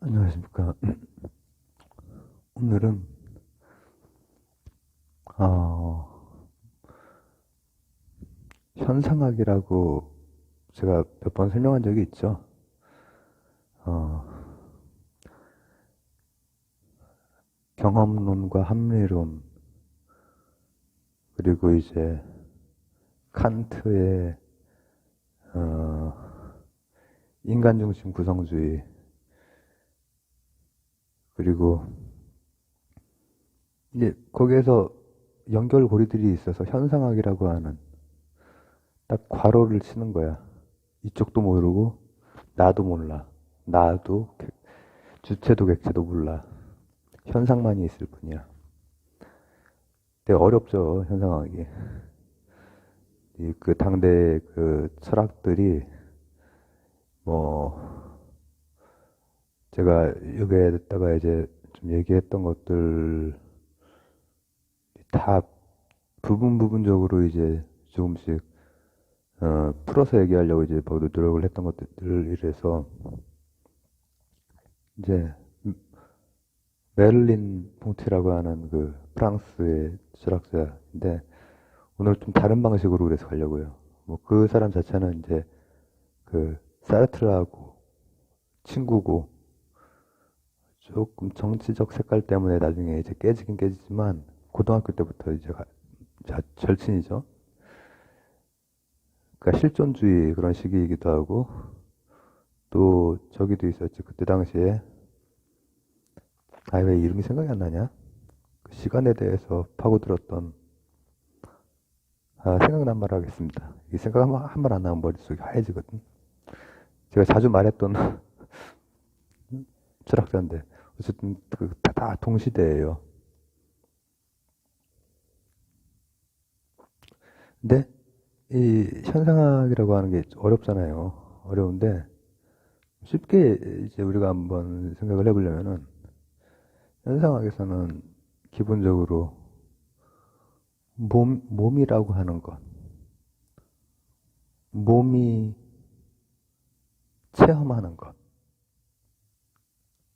안녕하십니까. 오늘은, 어, 현상학이라고 제가 몇 번 설명한 적이 있죠. 어, 경험론과 합리론, 그리고 이제 칸트의, 어, 인간중심 구성주의, 그리고 이제 거기에서 연결고리들이 있어서 현상학이라고 하는 딱 괄호를 치는 거야. 이쪽도 모르고 나도 몰라. 나도 객- 주체도 객체도 몰라. 현상만이 있을 뿐이야. 되게 어렵죠, 현상학이. 이 그 당대 그 철학들이 뭐 제가 여기에다가 이제 좀 얘기했던 것들 다 부분 부분적으로 이제 조금씩 어, 풀어서 얘기하려고 이제 노력을 했던 것들 이래서 이제 메를린 퐁티라고 하는 그 프랑스의 철학자인데 오늘 좀 다른 방식으로 그래서 가려고요. 뭐 그 사람 자체는 이제 그 사르트르하고 친구고 조금 정치적 색깔 때문에 나중에 이제 깨지긴 깨지지만 고등학교 때부터 이제 절친이죠. 그러니까 실존주의 그런 시기이기도 하고 또 저기도 있었지 그때 당시에 아 왜 이름이 생각이 안 나냐? 그 시간에 대해서 파고들었던 아 생각난 말 하겠습니다. 이 생각 한번안 나면 머릿속이 하얘지거든. 제가 자주 말했던 철학자인데 어쨌든 그 다, 다 동시대예요. 근데 이 현상학이라고 하는 게 어렵잖아요. 어려운데 쉽게 이제 우리가 한번 생각을 해보려면은 현상학에서는 기본적으로 몸, 몸이라고 하는 것, 몸이 체험하는 것,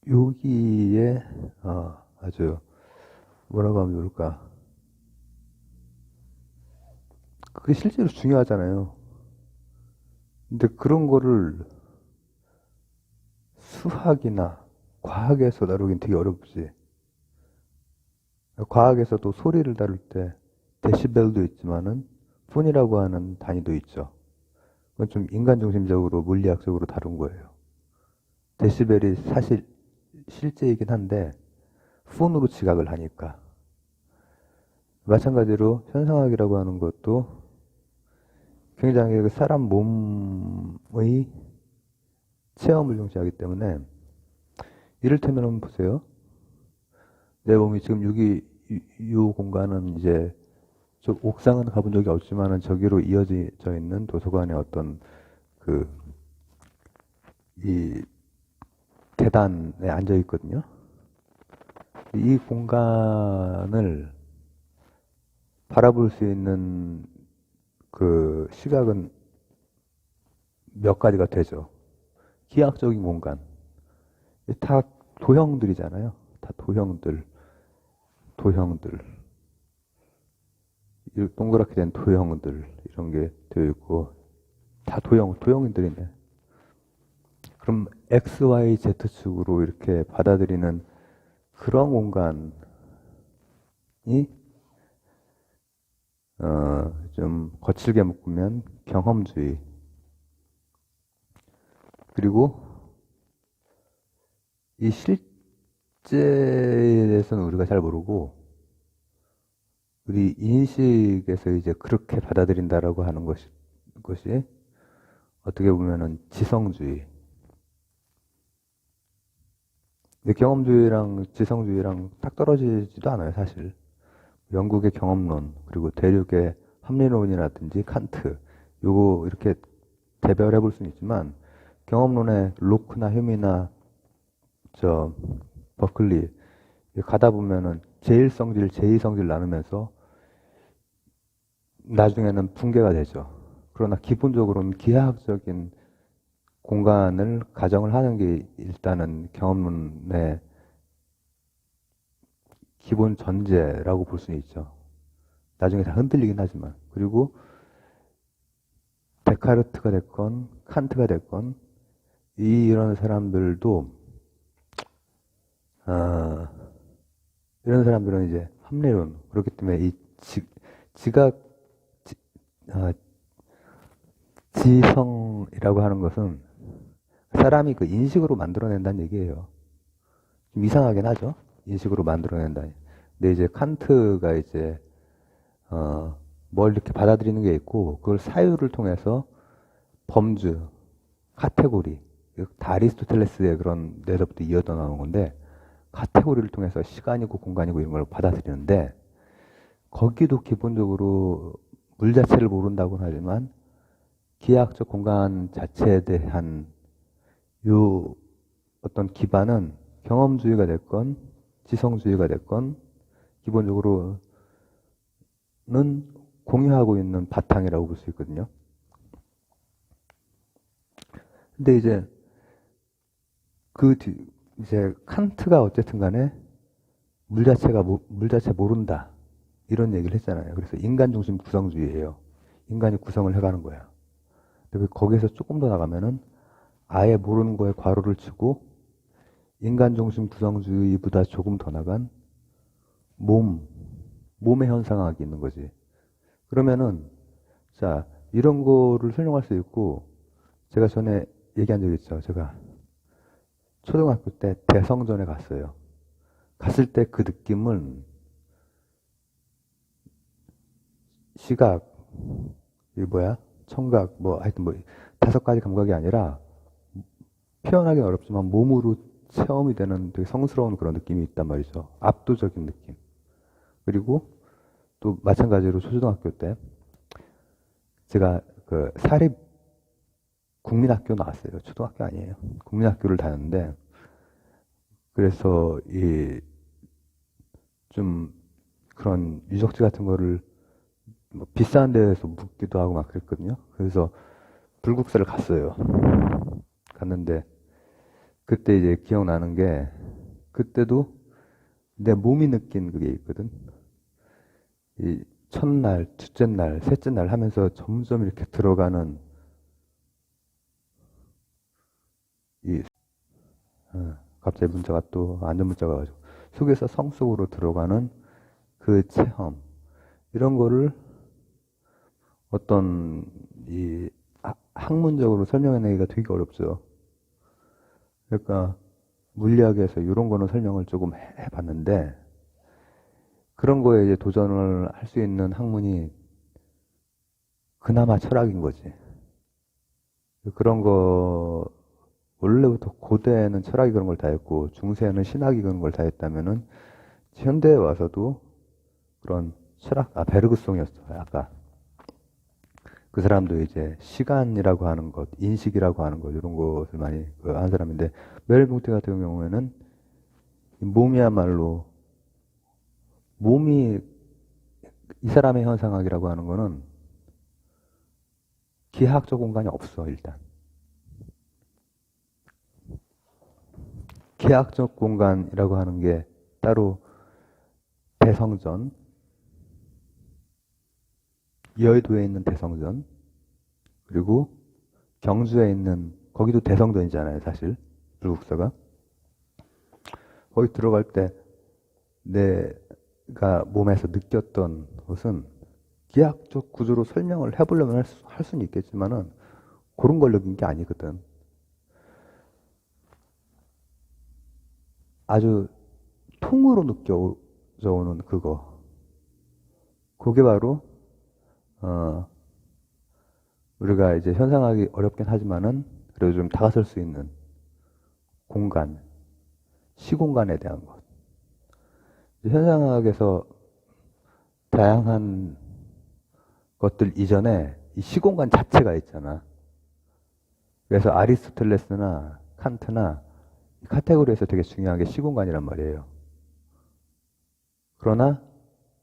여기에 어, 아주 뭐라고 하면 좋을까? 그게 실제로 중요하잖아요. 근데 그런 거를 수학이나 과학에서 다루긴 되게 어렵지. 과학에서도 소리를 다룰 때 데시벨도 있지만은 폰이라고 하는 단위도 있죠. 그건 좀 인간 중심적으로 물리학적으로 다룬 거예요. 데시벨이 사실 실제이긴 한데 폰으로 지각을 하니까 마찬가지로 현상학이라고 하는 것도 굉장히 그 사람 몸의 체험을 중시하기 때문에 이를테면 한번 보세요. 내 몸이 지금 여기 이, 이 공간은 이제 저 옥상은 가본 적이 없지만은 저기로 이어져 있는 도서관의 어떤 그 이 계단에 앉아 있거든요. 이 공간을 바라볼 수 있는 그 시각은 몇 가지가 되죠. 기하학적인 공간. 다 도형들이잖아요. 다 도형들. 도형들. 이 동그랗게 된 도형들. 이런 게 되어 있고, 다 도형, 도형들이네. 그럼 X, Y, Z축으로 이렇게 받아들이는 그런 공간이 어, 좀 거칠게 묶으면 경험주의. 그리고 이 실제에 대해서는 우리가 잘 모르고 우리 인식에서 이제 그렇게 받아들인다라고 하는 것이, 것이 어떻게 보면은 지성주의 근데 경험주의랑 지성주의랑 딱 떨어지지도 않아요, 사실. 영국의 경험론, 그리고 대륙의 합리론이라든지 칸트, 요거 이렇게 대별해 볼 수는 있지만, 경험론의 로크나 휴미나, 저, 버클리, 가다 보면은 제1성질, 제2성질 나누면서, 나중에는 붕괴가 되죠. 그러나 기본적으로는 기하학적인 공간을 가정을 하는 게 일단은 경험론의 기본 전제라고 볼 수는 있죠. 나중에 다 흔들리긴 하지만. 그리고 데카르트가 됐건 칸트가 됐건 이 이런 사람들도 아, 이런 사람들은 이제 합리론 그렇기 때문에 이 지, 지각 지, 아, 지성이라고 하는 것은 사람이 그 인식으로 만들어낸다는 얘기예요. 좀 이상하긴 하죠. 인식으로 만들어낸다. 근데 이제 칸트가 이제 어, 뭘 이렇게 받아들이는 게 있고 그걸 사유를 통해서 범주, 카테고리, 다 아리스토텔레스의 그런 데서부터 이어져 나온 건데 카테고리를 통해서 시간이고 공간이고 이런 걸 받아들이는데 거기도 기본적으로 물 자체를 모른다고는 하지만 기하학적 공간 자체에 대한 요 어떤 기반은 경험주의가 됐건 지성주의가 됐건 기본적으로는 공유하고 있는 바탕이라고 볼 수 있거든요. 근데 이제 그 뒤, 이제 칸트가 어쨌든 간에 물 자체가 물 자체 모른다 이런 얘기를 했잖아요. 그래서 인간 중심 구성주의예요. 인간이 구성을 해가는 거야. 근데 거기에서 조금 더 나가면은 아예 모르는 거에 괄호를 치고 인간 중심 구성주의보다 조금 더 나간 몸, 몸의 현상학이 있는 거지. 그러면은 자 이런 거를 설명할 수 있고 제가 전에 얘기한 적 있죠. 제가 초등학교 때 대성전에 갔어요. 갔을 때 그 느낌은 시각, 이 뭐야? 청각, 뭐 하여튼 뭐 다섯 가지 감각이 아니라 표현하기는 어렵지만 몸으로 체험이 되는 되게 성스러운 그런 느낌이 있단 말이죠. 압도적인 느낌. 그리고 또 마찬가지로 초등학교 때 제가 그 사립 국민학교 나왔어요. 초등학교 아니에요. 국민학교를 다녔는데 그래서 이 좀 그런 유적지 같은 거를 뭐 비싼 데에서 묵기도 하고 막 그랬거든요. 그래서 불국사를 갔어요. 갔는데 그때 이제 기억나는 게 그때도 내 몸이 느낀 그게 있거든. 이 첫날, 둘째 날, 셋째 날 하면서 점점 이렇게 들어가는 이 어, 갑자기 문자가 또 안전 문자가 가지고 속에서 성 속으로 들어가는 그 체험 이런 거를 어떤 이 학문적으로 설명해내기가 되게 어렵죠. 그러니까 물리학에서 이런 거는 설명을 조금 해봤는데 그런 거에 이제 도전을 할 수 있는 학문이 그나마 철학인 거지. 그런 거 원래부터 고대에는 철학이 그런 걸 다 했고 중세에는 신학이 그런 걸 다 했다면은 현대에 와서도 그런 철학 아 베르그송이었어 아까 그 사람도 이제 시간이라고 하는 것, 인식이라고 하는 것 이런 것을 많이 그한 사람인데 멜붕트 같은 경우에는 몸이야말로 몸이 이 사람의 현상학이라고 하는 거는 기하학적 공간이 없어 일단. 기하학적 공간이라고 하는 게 따로 대성전 여의도에 있는 대성전 그리고 경주에 있는 거기도 대성전이잖아요 사실. 불국사가. 거기 들어갈 때 내가 몸에서 느꼈던 것은 기하학적 구조로 설명을 해보려면 할, 수, 할 수는 있겠지만은 그런 걸 느낀 게 아니거든. 아주 통으로 느껴져 오는 그거. 그게 바로 어, 우리가 이제 현상하기 어렵긴 하지만은 그래도 좀 다가설 수 있는 공간, 시공간에 대한 것. 현상학에서 다양한 것들 이전에 이 시공간 자체가 있잖아. 그래서 아리스토텔레스나 칸트나 카테고리에서 되게 중요한 게 시공간이란 말이에요. 그러나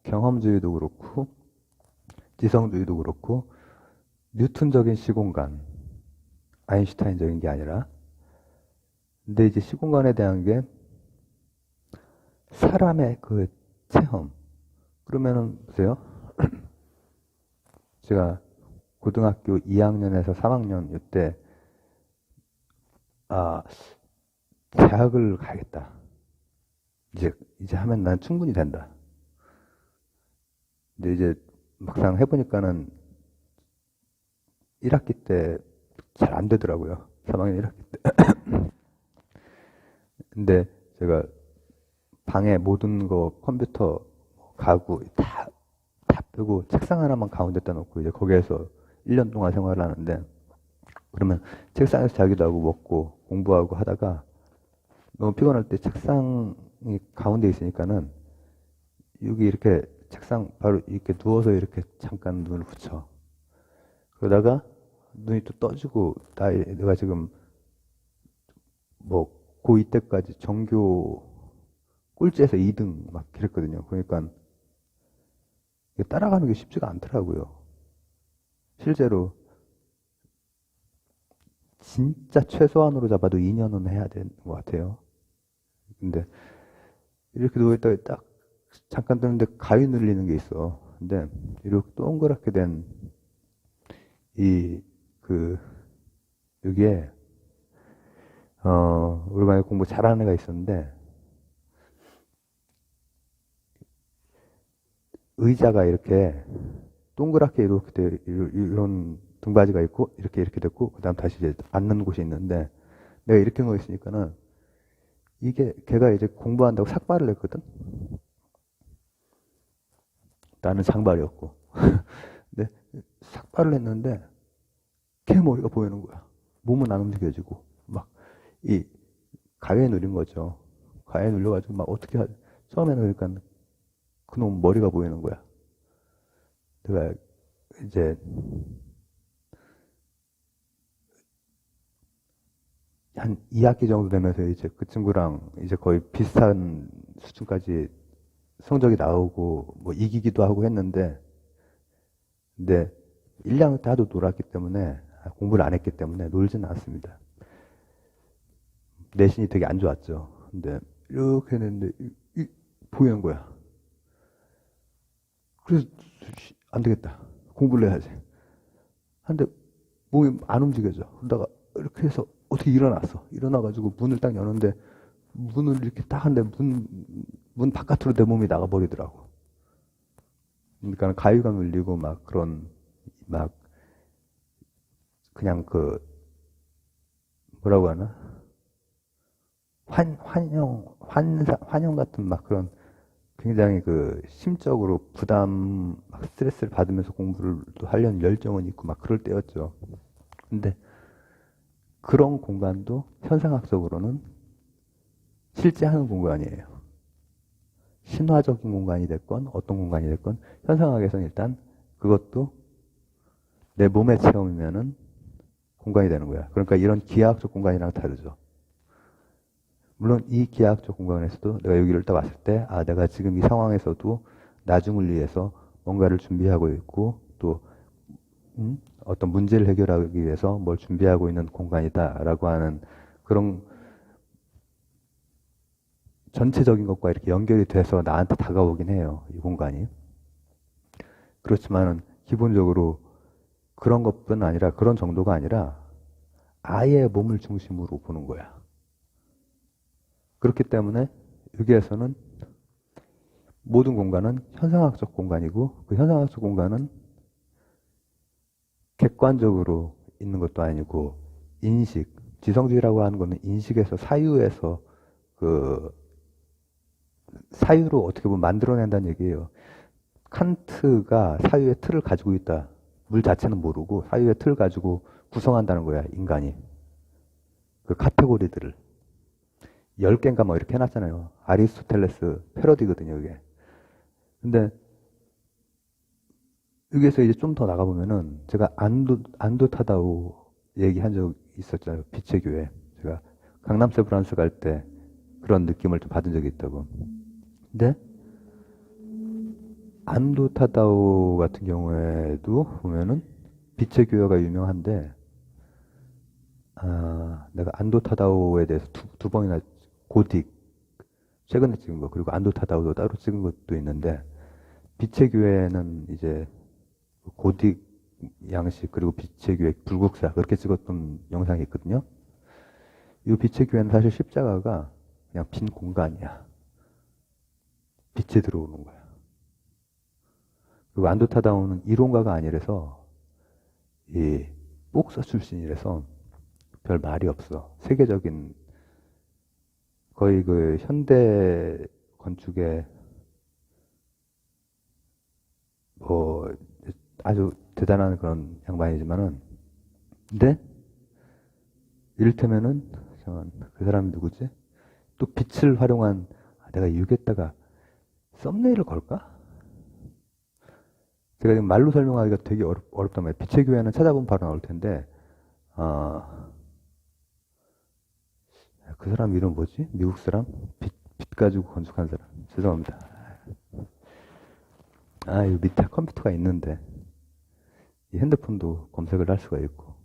경험주의도 그렇고 지성주의도 그렇고 뉴턴적인 시공간 아인슈타인적인 게 아니라. 근데 이제 시공간에 대한 게 사람의 그 체험. 그러면은 보세요. 제가 고등학교 2학년에서 3학년 이때 아 대학을 가야겠다. 이제 이제 하면 난 충분히 된다. 근데 이제 막상 해보니까는 1학기 때 잘 안 되더라고요. 3학년 1학기 때. 근데 제가 방에 모든 거 컴퓨터, 가구 다, 다 빼고 책상 하나만 가운데다 놓고 이제 거기에서 1년 동안 생활을 하는데 그러면 책상에서 자기도 하고 먹고 공부하고 하다가 너무 피곤할 때 책상이 가운데 있으니까는 여기 이렇게 책상 바로 이렇게 누워서 이렇게 잠깐 눈을 붙여. 그러다가 눈이 또 떠지고 나 내가 지금 뭐 고2 때까지 전교 꼴찌에서 2등 막 그랬거든요. 그러니까 따라가는 게 쉽지가 않더라고요. 실제로 진짜 최소한으로 잡아도 2년은 해야 되는 것 같아요. 근데 이렇게 누워있다가 딱 잠깐 뜨는데 가위 눌리는 게 있어. 근데 이렇게 동그랗게 된 이 그 여기에 어 우리 반에 공부 잘하는 애가 있었는데 의자가 이렇게 동그랗게 이렇게 돼, 이런- 등받이가 있고 이렇게 이렇게 됐고 그다음 다시 이제 앉는 곳이 있는데 내가 이렇게 누워 있으니까는 이게 걔가 이제 공부한다고 삭발을 했거든. 나는 장발이었고. 근데 삭발을 했는데 걔 머리가 보이는 거야. 몸은 안 움직여지고 막 이 가위에 눌린 거죠. 가위에 눌려가지고 막 어떻게 하, 처음에는 그러니까 그놈 머리가 보이는 거야. 내가 이제 한 2학기 정도 되면서 이제 그 친구랑 이제 거의 비슷한 수준까지 성적이 나오고 뭐 이기기도 하고 했는데 근데 1학년 때 하도 놀았기 때문에 공부를 안 했기 때문에 놀지는 않습니다. 내신이 되게 안 좋았죠. 근데 이렇게 했는데 보이는 거야. 그래서 씨, 안 되겠다. 공부를 해야지. 한데 몸이 안 움직여져. 그러다가 이렇게 해서 어떻게 일어났어. 일어나가지고 문을 딱 여는데 문을 이렇게 딱 하는데 문, 문 바깥으로 내 몸이 나가버리더라고. 그러니까 가위가 눌리고 막 그런 막 그냥 그 뭐라고 하나 환 환영 환사 환영 같은 막 그런 굉장히 그 심적으로 부담 막 스트레스를 받으면서 공부를 또 하려는 열정은 있고 막 그럴 때였죠. 근데 그런 공간도 현상학적으로는 실제 하는 공간이에요. 신화적인 공간이 됐건 어떤 공간이 됐건 현상학에서는 일단 그것도 내 몸의 체험이면은 공간이 되는 거야. 그러니까 이런 기하학적 공간이랑 다르죠. 물론 이 기하학적 공간에서도 내가 여기를 딱 왔을 때, 아, 내가 지금 이 상황에서도 나중을 위해서 뭔가를 준비하고 있고, 또, 음, 어떤 문제를 해결하기 위해서 뭘 준비하고 있는 공간이다라고 하는 그런 전체적인 것과 이렇게 연결이 돼서 나한테 다가오긴 해요. 이 공간이. 그렇지만은 기본적으로 그런 것뿐 아니라 그런 정도가 아니라 아예 몸을 중심으로 보는 거야. 그렇기 때문에 여기에서는 모든 공간은 현상학적 공간이고 그 현상학적 공간은 객관적으로 있는 것도 아니고 인식, 지성주의라고 하는 거는 인식에서 사유에서 그 사유로 어떻게 보면 만들어낸다는 얘기예요. 칸트가 사유의 틀을 가지고 있다. 물 자체는 모르고 사유의 틀을 가지고 구성한다는 거야, 인간이. 그 카테고리들을. 10개인가 뭐 이렇게 해놨잖아요. 아리스토텔레스 패러디거든요, 이게. 근데 여기에서 이제 좀 더 나가보면은 제가 안도, 안도타다오 얘기한 적 있었잖아요. 빛의 교회. 제가 강남 세브란스 갈 때 그런 느낌을 좀 받은 적이 있다고. 근데 안도 타다오 같은 경우에도 보면은 빛의 교회가 유명한데 아, 내가 안도 타다오에 대해서 두, 두 번이나 고딕 최근에 찍은 거 그리고 안도 타다오도 따로 찍은 것도 있는데 빛의 교회는 이제 고딕 양식 그리고 빛의 교회 불국사 그렇게 찍었던 영상이 있거든요. 이 빛의 교회는 사실 십자가가 그냥 빈 공간이야. 빛이 들어오는 거야. 그리고 안도 타다오는 이론가가 아니라서 이 복사 출신이라서 별 말이 없어. 세계적인 거의 그 현대 건축의 뭐 아주 대단한 그런 양반이지만은 근데 이를테면은 그 사람이 누구지? 또 빛을 활용한 아, 내가 여기에다가 썸네일을 걸까? 제가 지금 말로 설명하기가 되게 어렵, 어렵단 말이에요. 빛의 교회는 찾아보면 바로 나올 텐데 아, 그 사람 이름 뭐지? 미국 사람? 빛, 빛 가지고 건축한 사람. 죄송합니다. 아, 이 밑에 컴퓨터가 있는데, 이 핸드폰도 검색을 할 수가 있고,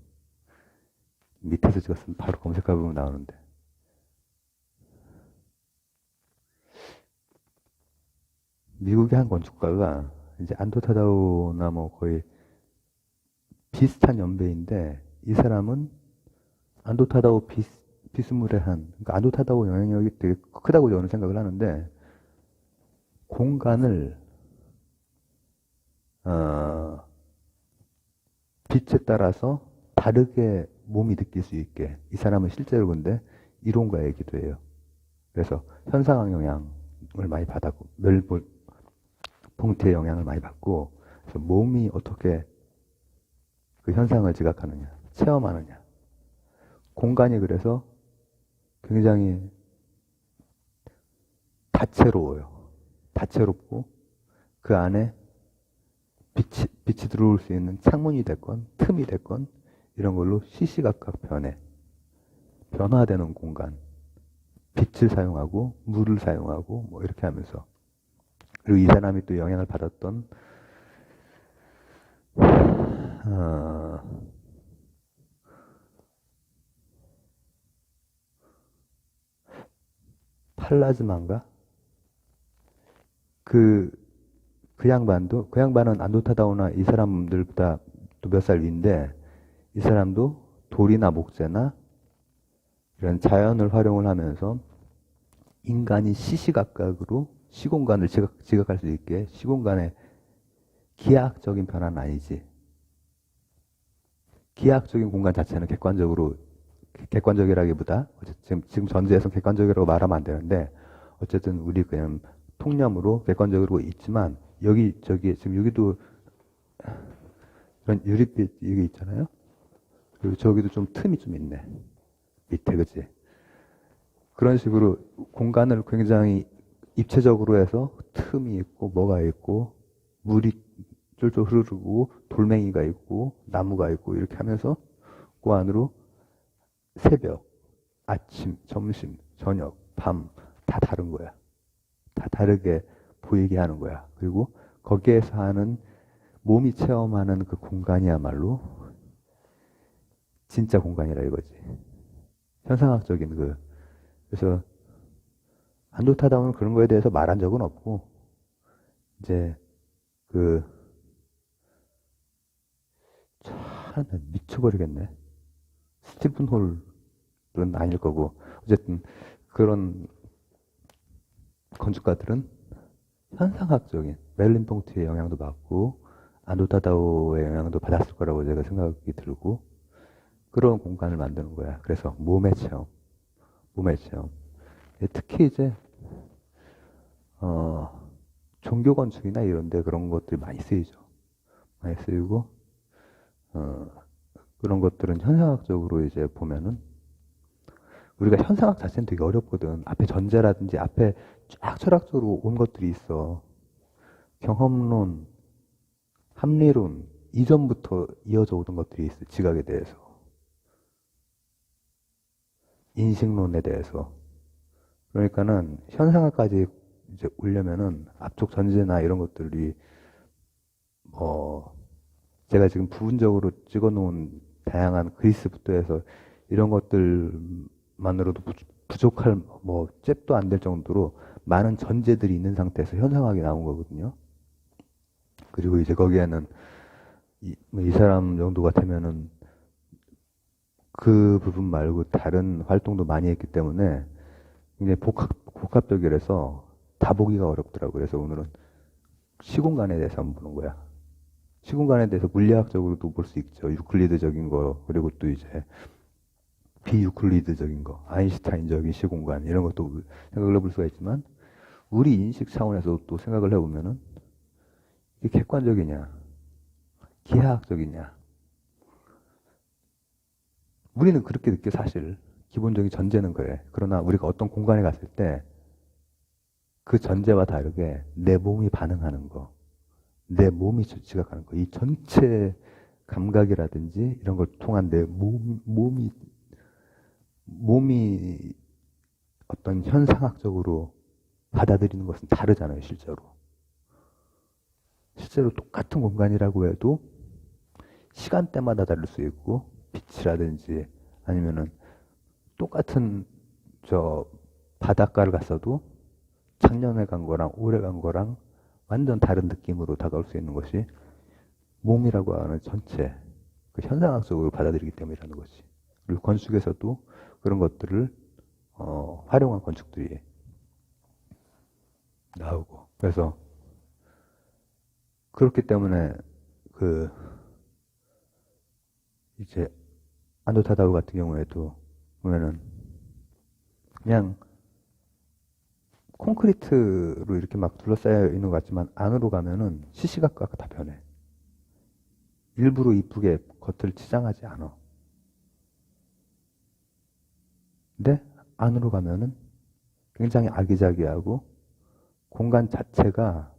밑에서 찍었으면 바로 검색해보면 나오는데. 미국의 한 건축가가 이제 안토타다오나 뭐 거의 비슷한 연배인데, 이 사람은 안도타다오 비스, 비스무레한, 그러니까 안도타다오 영향력이 되게 크다고 저는 생각을 하는데, 공간을, 어, 빛에 따라서 다르게 몸이 느낄 수 있게, 이 사람은 실제로 근데 이론가이기도 해요. 그래서 현상학 영향을 많이 받았고, 멜볼, 퐁트의 영향을 많이 받고, 그래서 몸이 어떻게 그 현상을 지각하느냐, 체험하느냐. 공간이 그래서 굉장히 다채로워요. 다채롭고 그 안에 빛이, 빛이 들어올 수 있는 창문이 됐건 틈이 됐건 이런 걸로 시시각각 변해. 변화되는 공간. 빛을 사용하고 물을 사용하고 뭐 이렇게 하면서 그리고 이 사람이 또 영향을 받았던 어, 팔라즈마인가? 그, 그 양반도, 그 양반은 안도타다오나 이 사람들보다 또 몇 살 위인데, 이 사람도 돌이나 목재나 이런 자연을 활용을 하면서 인간이 시시각각으로 시공간을 지각, 지각할 수 있게 시공간의 기하학적인 변화는 아니지. 기하학적인 공간 자체는 객관적으로 객관적이라기보다 지금 지금 전제에서 객관적이라고 말하면 안 되는데 어쨌든 우리 그냥 통념으로 객관적으로 있지만 여기 저기 지금 여기도 이런 유리빛 이게 있잖아요. 그리고 저기도 좀 틈이 좀 있네. 밑에 그지? 그런 식으로 공간을 굉장히 입체적으로 해서 틈이 있고 뭐가 있고 물이 쫄쫄 흐르고 돌멩이가 있고 나무가 있고 이렇게 하면서 그 안으로 새벽, 아침, 점심, 저녁, 밤 다 다른 거야. 다 다르게 보이게 하는 거야. 그리고 거기에서 하는 몸이 체험하는 그 공간이야말로 진짜 공간이라 이거지. 현상학적인 그 그래서 안도타다운은 그런 거에 대해서 말한 적은 없고 이제 그 참 미쳐버리겠네. 스티븐 홀은 아닐 거고 어쨌든 그런 건축가들은 현상학적인 멜린 퐁트의 영향도 받고 안도타다오의 영향도 받았을 거라고 제가 생각이 들고 그런 공간을 만드는 거야. 그래서 몸의 체험, 몸의 체험. 특히 이제 어, 종교 건축이나 이런데 그런 것들이 많이 쓰이죠. 많이 쓰이고 어, 그런 것들은 현상학적으로 이제 보면은 우리가 현상학 자체는 되게 어렵거든. 앞에 전제라든지 앞에 쫙 철학적으로 온 것들이 있어. 경험론, 합리론, 이전부터 이어져 오던 것들이 있어. 지각에 대해서. 인식론에 대해서. 그러니까는 현상학까지 이제 오려면은 앞쪽 전제나 이런 것들이 뭐 제가 지금 부분적으로 찍어 놓은 다양한 그리스부터 해서 이런 것들만으로도 부- 부족할 뭐 잽도 안 될 정도로 많은 전제들이 있는 상태에서 현상학이 나온 거거든요. 그리고 이제 거기에는 이, 뭐이 사람 정도 같으면은 그 부분 말고 다른 활동도 많이 했기 때문에 굉장히 복합, 복합적이라서 다 보기가 어렵더라고요. 그래서 오늘은 시공간에 대해서 한번 보는 거야. 시공간에 대해서 물리학적으로도 볼 수 있죠. 유클리드적인 거, 그리고 또 이제 비유클리드적인 거, 아인슈타인적인 시공간, 이런 것도 생각을 해볼 수가 있지만, 우리 인식 차원에서 또 생각을 해보면은, 이게 객관적이냐, 기하학적이냐. 우리는 그렇게 느껴, 사실. 기본적인 전제는 그래. 그러나 우리가 어떤 공간에 갔을 때, 그 전제와 다르게 내 몸이 반응하는 거, 내 몸이 지- 지각하는 거, 이 전체 감각이라든지 이런 걸 통한 내 몸, 몸이, 몸이 어떤 현상학적으로 받아들이는 것은 다르잖아요, 실제로. 실제로 똑같은 공간이라고 해도 시간대마다 다를 수 있고, 빛이라든지 아니면은 똑같은 저 바닷가를 갔어도 작년에 간 거랑 올해 간 거랑 완전 다른 느낌으로 다가올 수 있는 것이 몸이라고 하는 전체 그 현상학적으로 받아들이기 때문이라는 거지. 그리고 건축에서도 그런 것들을 어, 활용한 건축들이 나오고 그래서 그렇기 때문에 그 이제 안도 타다우 같은 경우에도 보면은 그냥 콘크리트로 이렇게 막 둘러싸여 있는 것 같지만 안으로 가면은 시시각각 다 변해. 일부러 이쁘게 겉을 치장하지 않아. 근데 안으로 가면은 굉장히 아기자기하고 공간 자체가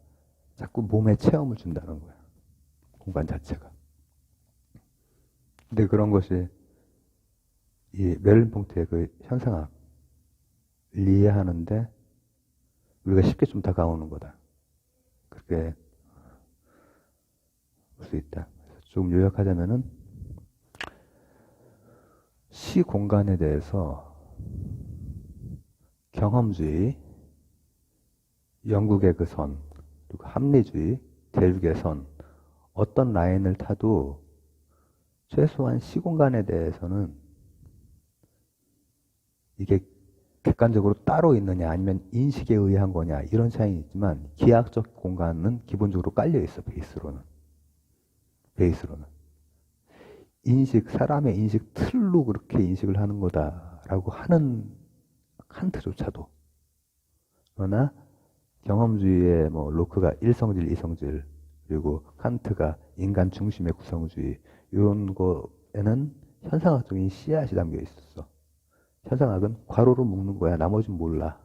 자꾸 몸에 체험을 준다는 거야. 공간 자체가. 근데 그런 것이 이 멜른퐁트의 그 현상학 이해하는데 우리가 쉽게 좀 다가오는 거다. 그렇게 볼 수 있다. 조금 요약하자면은 시 공간에 대해서 경험주의, 영국의 그 선, 그리고 합리주의, 대륙의 선, 어떤 라인을 타도 최소한 시공간에 대해서는 이게 객관적으로 따로 있느냐 아니면 인식에 의한 거냐 이런 차이는 있지만 기하학적 공간은 기본적으로 깔려 있어 베이스로는. 베이스로는. 인식 사람의 인식 틀로 그렇게 인식을 하는 거다라고 하는 칸트조차도. 그러나 경험주의의 뭐 로크가 일성질 이성질 그리고 칸트가 인간 중심의 구성주의 이런 거에는 현상학적인 씨앗이 담겨 있었어. 현상학은 괄호로 묶는 거야. 나머지는 몰라.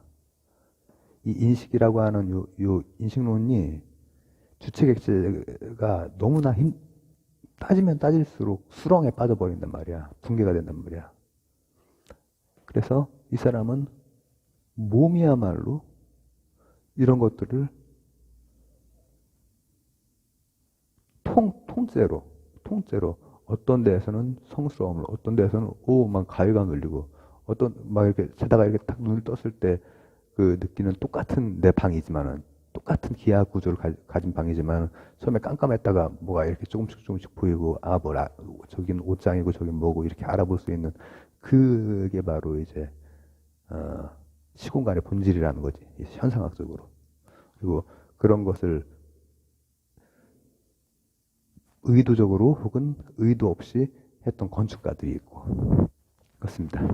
이 인식이라고 하는 요, 요 인식론이 주체객체가 너무나 힘, 따지면 따질수록 수렁에 빠져버린단 말이야. 붕괴가 된단 말이야. 그래서 이 사람은 몸이야말로 이런 것들을 통, 통째로, 통째로 어떤 데에서는 성스러움을, 어떤 데에서는 오, 막 가위가 눌리고, 어떤 막 이렇게 자다가 이렇게 딱 눈을 떴을 때 그 느끼는 똑같은 내 방이지만은 똑같은 기하 구조를 가, 진 방이지만 처음에 깜깜했다가 뭐가 이렇게 조금씩 조금씩 보이고 아 뭐라 저긴 옷장이고 저긴 뭐고 이렇게 알아볼 수 있는 그게 바로 이제 어, 시공간의 본질이라는 거지 이 현상학적으로 그리고 그런 것을 의도적으로 혹은 의도 없이 했던 건축가들이 있고 그렇습니다.